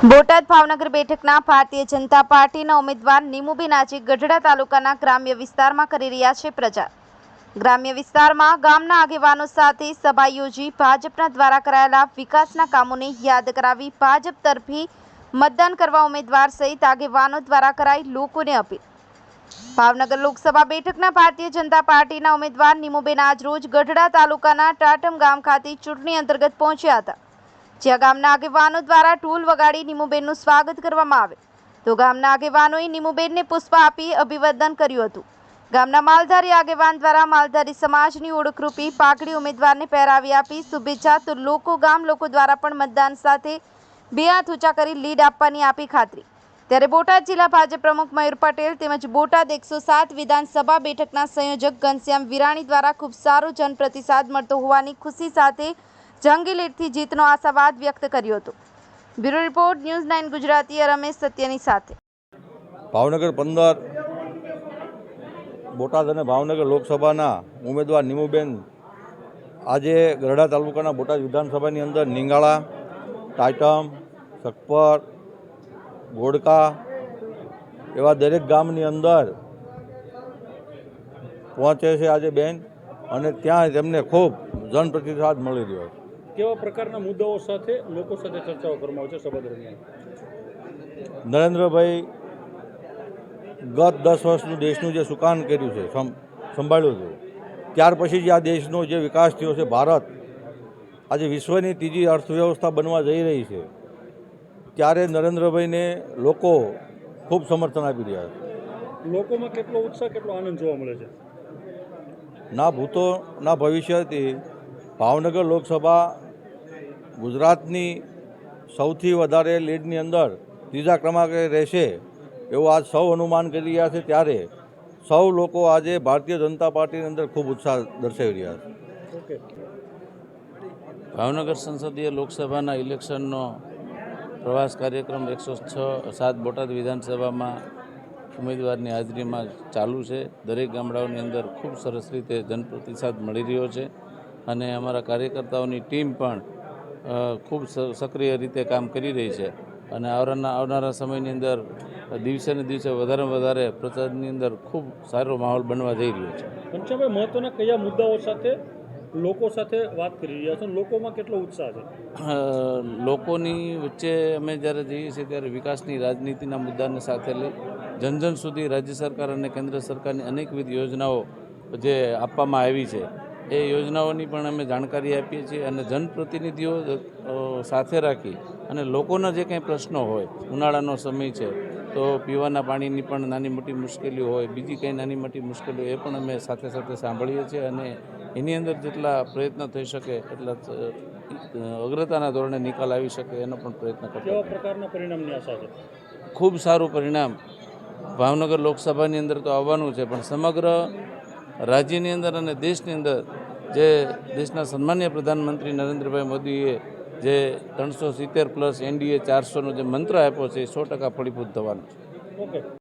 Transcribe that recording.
બોટાદ ભાવનગર બેઠકના ભારતીય જનતા પાર્ટીના ઉમેદવાર નીમુબેન આજે ગઢડા તાલુકાના ગ્રામ્ય વિસ્તારમાં કરી રહ્યા છે પ્રચાર. ગ્રામ્ય વિસ્તારમાં ગામના આગેવાનો સાથે સભા યોજી ભાજપના દ્વારા કરાયેલા વિકાસના કામોને યાદ કરાવી ભાજપ તરફી મતદાન કરવા ઉમેદવાર સહિત આગેવાનો દ્વારા કરાઈ લોકોને અપીલ. ભાવનગર લોકસભા બેઠકના ભારતીય જનતા પાર્ટીના ઉમેદવાર નીમુબેન આજરોજ ગઢડા તાલુકાના ટાટમ ગામ ખાતે ચૂંટણી અંતર્ગત પહોંચ્યા હતા. જ્યાં ગામના આગેવાનો દ્વારા ઢોલ વગાડી નીમુબેનનું સ્વાગત કરવામાં આવે તો ગામના આગેવાનોએ નીમુબેનને પુષ્પ આપી અભિવાદન કર્યું હતું. ગામના માલધારી આગેવાન દ્વારા માલધારી સમાજની ઓળખરૂપી પાઘડી ઉમેદવારને પહેરાવી આપી શુભેચ્છા તો લોકો ગામ લોકો દ્વારા પણ મતદાન સાથે બે હાથ ઊંચા કરી લીડ આપવાની આપી ખાતરી. ત્યારે બોટાદ જિલ્લા ભાજપ પ્રમુખ મયુર પટેલ તેમજ બોટાદ એકસો સાત વિધાનસભા બેઠકના સંયોજક ઘનશ્યામ વિરાણી દ્વારા ખૂબ સારો જનપ્રતિસાદ મળતો હોવાની ખુશી સાથે જંગી લીડથી જીતનો આશાવાદ વ્યક્ત કર્યો હતો. Bureau report, news nine Gujarati, Ramesh સત્યની સાથે. ભાવનગર પંદર, બોટાદ અને ભાવનગર લોકસભાના ઉમેદવાર નિમુબેન, આજે ગરડા તાલુકાના બોટાદ વિધાનસભાની અંદર નિંગાળા ટાઇટમ સખપર ગોડકા એવા દરેક ગામની અંદર પહોંચે છે આજે બેન, અને ત્યાં તેમને ખૂબ જનપ્રતિસાદ મળી રહ્યો છે. કેવા પ્રકારના મુદ્દાઓ સાથે લોકો સાથે ચર્ચાઓ કરવામાં આવે છે સભા દરમિયાન? નરેન્દ્રભાઈ ગત દસ વર્ષનું દેશનું જે સુકાન કર્યું છે સંભાળ્યું હતું ત્યાર પછી જે આ દેશનો જે વિકાસ થયો છે ભારત આજે વિશ્વની ત્રીજી અર્થવ્યવસ્થા બનવા જઈ રહી છે ત્યારે નરેન્દ્રભાઈને લોકો ખૂબ સમર્થન આપી રહ્યા છે. લોકોમાં કેટલો ઉત્સાહ કેટલો આનંદ જોવા મળે છે? ના ભૂતો ના ભવિષ્યથી ભાવનગર લોકસભા ગુજરાતની સૌથી વધારે લીડની અંદર ત્રીજા ક્રમાંકે રહેશે એવું આજ સૌ અનુમાન કરી રહ્યા છે ત્યારે સૌ લોકો આજે ભારતીય જનતા પાર્ટીની અંદર ખૂબ ઉત્સાહ દર્શાવી રહ્યા છે. ભાવનગર સંસદીય લોકસભાના ઇલેક્શનનો પ્રવાસ કાર્યક્રમ એકસો છ સાત બોટાદ વિધાનસભામાં ઉમેદવારની હાજરીમાં ચાલુ છે. દરેક ગામડાઓની અંદર ખૂબ સરસ રીતે જનપ્રતિસાદ મળી રહ્યો છે અને અમારા કાર્યકર્તાઓની ટીમ પણ ખૂબ સક્રિય રીતે કામ કરી રહી છે. અને આવનારા આવનારા સમયની અંદર દિવસે ને દિવસે વધારે વધારે પ્રચારની અંદર ખૂબ સારો માહોલ બનવા જઈ રહ્યો છે. ઘનશ્યામભાઈ મહત્વના કયા મુદ્દાઓ સાથે લોકો સાથે વાત કરી રહ્યા છો? લોકોમાં કેટલો ઉત્સાહ છે? લોકોની વચ્ચે અમે જ્યારે જઈએ છીએ ત્યારે વિકાસની રાજનીતિના મુદ્દાને સાથે લઈ જન જન સુધી રાજ્ય સરકાર અને કેન્દ્ર સરકારની અનેકવિધ યોજનાઓ જે આપવામાં આવી છે. એ યોજનાઓની પણ અમે જાણકારી આપીએ છીએ અને જનપ્રતિનિધિઓ સાથે રાખી અને લોકોના જે કંઈ પ્રશ્નો હોય ઉનાળાનો સમય છે તો પીવાના પાણીની પણ નાની મોટી મુશ્કેલીઓ હોય બીજી કંઈ નાની મોટી મુશ્કેલીઓ એ પણ અમે સાથે સાથે સાંભળીએ છીએ અને એની અંદર જેટલા પ્રયત્ન થઈ શકે એટલા અગ્રતાના ધોરણે નિકાલ આવી શકે એનો પણ પ્રયત્ન કરતા પ્રકારના પરિણામની આશા છે? ખૂબ સારું પરિણામ. ભાવનગર લોકસભાની અંદર તો આવવાનું છે પણ સમગ્ર રાજ્યની અંદર અને દેશની અંદર જે દેશના સન્માન્ય પ્રધાનમંત્રી નરેન્દ્રભાઈ મોદીએ જે ત્રણસો સિત્તેર પ્લસ એનડીએ ચારસોનો જે મંત્ર આપ્યો છે એ સો ટકા ફળીભૂત થવાનો છે.